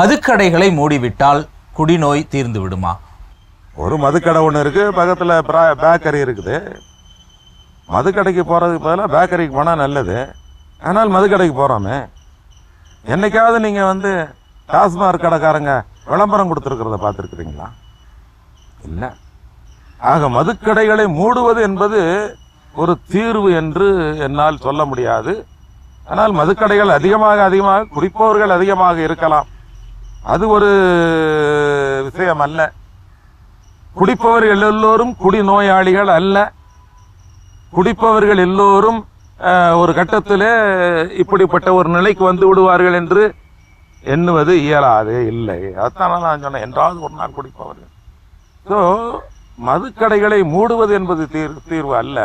மதுக்கடைகளை மூடிவிட்டால் குடிநோய் தீர்ந்து விடுமா ஒரு மதுக்கடை ஒன்று இருக்குது பக்கத்தில் பேக்கரி இருக்குது. மதுக்கடைக்கு போகிறதுக்கு பதிலாக பேக்கரிக்கு போனால் நல்லது. ஆனால் மதுக்கடைக்கு போகிறோமே என்னைக்காவது நீங்கள் வந்து டாஸ்மாக் கடைக்காரங்க விளம்பரம் கொடுத்துருக்கிறத பார்த்துருக்குறீங்களா? இல்லை. ஆக மதுக்கடைகளை மூடுவது என்பது ஒரு தீர்வு என்று என்னால் சொல்ல முடியாது. ஆனால் மதுக்கடைகள் அதிகமாக அதிகமாக குடிப்பவர்கள் அதிகமாக இருக்கலாம். அது ஒரு விஷயம் அல்ல. குடிப்பவர்கள் எல்லோரும் குடிநோயாளிகள் அல்ல. குடிப்பவர்கள் எல்லோரும் ஒரு கட்டத்திலே இப்படிப்பட்ட ஒரு நிலைக்கு வந்து விடுவார்கள் என்று எண்ணுவது இயலாது இல்லை. அதான் நான் சொன்னேன் என்றாவது ஒரு நாள் குடிப்பவர்கள். ஸோ மதுக்கடைகளை மூடுவது என்பது தீர் தீர்வு அல்ல.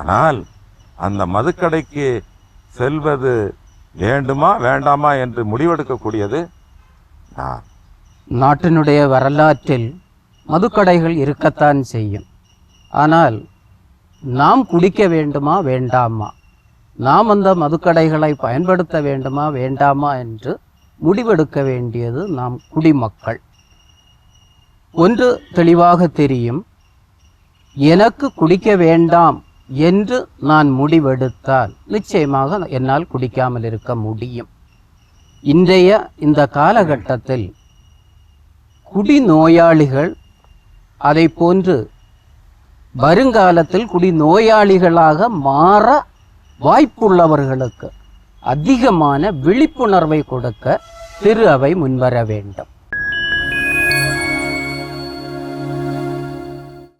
ஆனால் அந்த மதுக்கடைக்கு செல்வது வேண்டுமா வேண்டாமா என்று முடிவெடுக்கக்கூடியது நாட்டினுடைய வரலாற்றில் மதுக்கடைகள் இருக்கத்தான் செய்யும். ஆனால் நாம் குடிக்க வேண்டுமா வேண்டாமா? நாம் அந்த மதுக்கடைகளை பயன்படுத்த வேண்டுமா வேண்டாமா என்று முடிவெடுக்க வேண்டியது நாம் குடிமக்கள். ஒன்று தெளிவாக தெரியும். எனக்கு குடிக்க வேண்டாம் என்று நான் முடிவெடுத்தால் நிச்சயமாக என்னால் குடிக்காமல் இருக்க முடியும். இன்றைய இந்த காலகட்டத்தில் குடிநோயாளிகள் அதை போன்று வருங்காலத்தில் குடிநோயாளிகளாக மாற வாய்ப்புள்ளவர்களுக்கு அதிகமான விழிப்புணர்வை கொடுக்க திரு அவை முன்வர வேண்டும்.